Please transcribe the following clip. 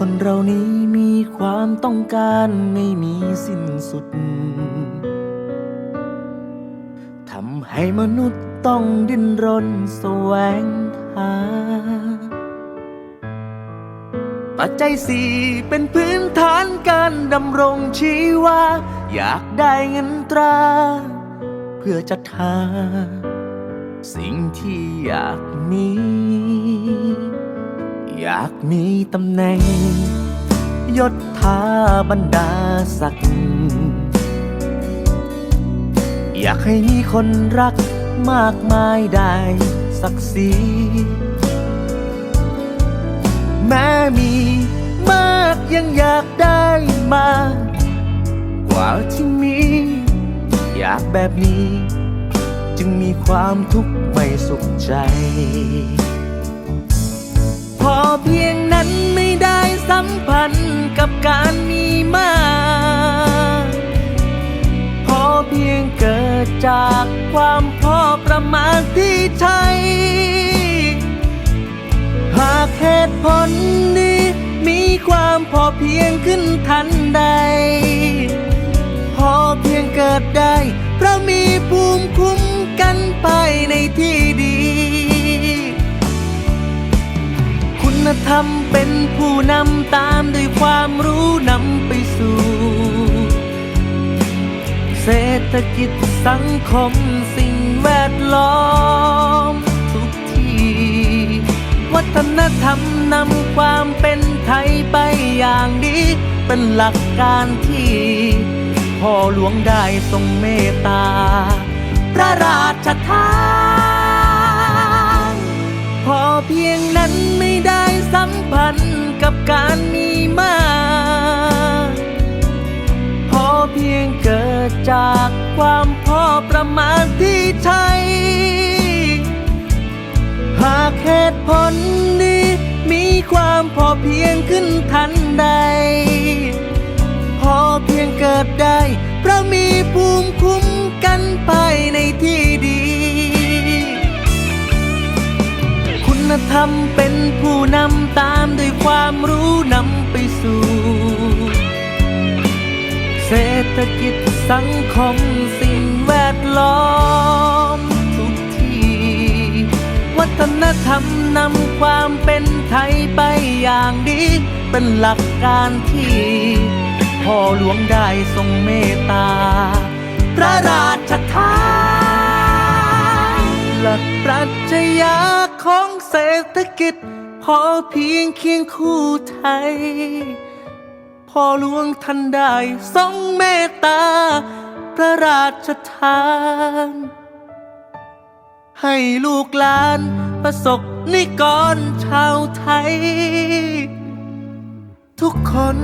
คนเรานี้มีความต้องการไม่มีสิ้นสุด ทำให้มนุษย์ต้องดิ้นรนแสวงหา ปัจจัยสี่เป็นพื้นฐานการดำรงชีวา อยากได้เงินตรา เพื่อจัดหา สิ่งที่อยากมี อยากมีตำแหน่ง ยศถาบรรดาศักดิ์อยากให้มีคนรักมากมายได้ศักดิ์ศรีแม้มีมากยังอยากได้มากกว่าที่มี อยากแบบนี้ จึงมีความทุกข์ไม่สุขใจ เพียงนั้นไม่ได้สัมพันธ์กับการมีมากพอเพียงเกิดจากความพอประมาณที่ใช่หากเหตุผลนี้มีความพอเพียงขึ้นทันใด พอเพียงเกิดได้ คุณธรรมเป็นผู้นำตามด้วยความรู้นำไปสู่ เศรษฐกิจสังคมสิ่งแวดล้อมทุกที่วัฒนธรรมนำความเป็นไทยไปอย่างดีเป็นหลักการที่พ่อหลวงได้ทรงเมตตา กับการมีมา พอเพียงเกิดจากความพอประมาณที่ใช่หากเหตุผลนี้ มีความพอเพียงขึ้นทันใด พอเพียงเกิดได้ เพราะมีภูมิคุ้มกันภายในที่ดี คุณธรรมเป็นผู้นำ สู่เศรษฐกิจสังคมสิ่งแวดล้อมทุกที่วัฒนธรรมนำความเป็นไทยไปอย่างดี เป็นหลักการที่พ่อหลวงได้ทรงเมตตา พระราชทานหลักปรัชญาของเศรษฐกิจ พอเพียงเคียงคู่ไทยพ่อหลวงท่านได้ทรงเมตตา พระราชทาน ให้ลูกหลานประสบนิกรชาวไทย ทุกคน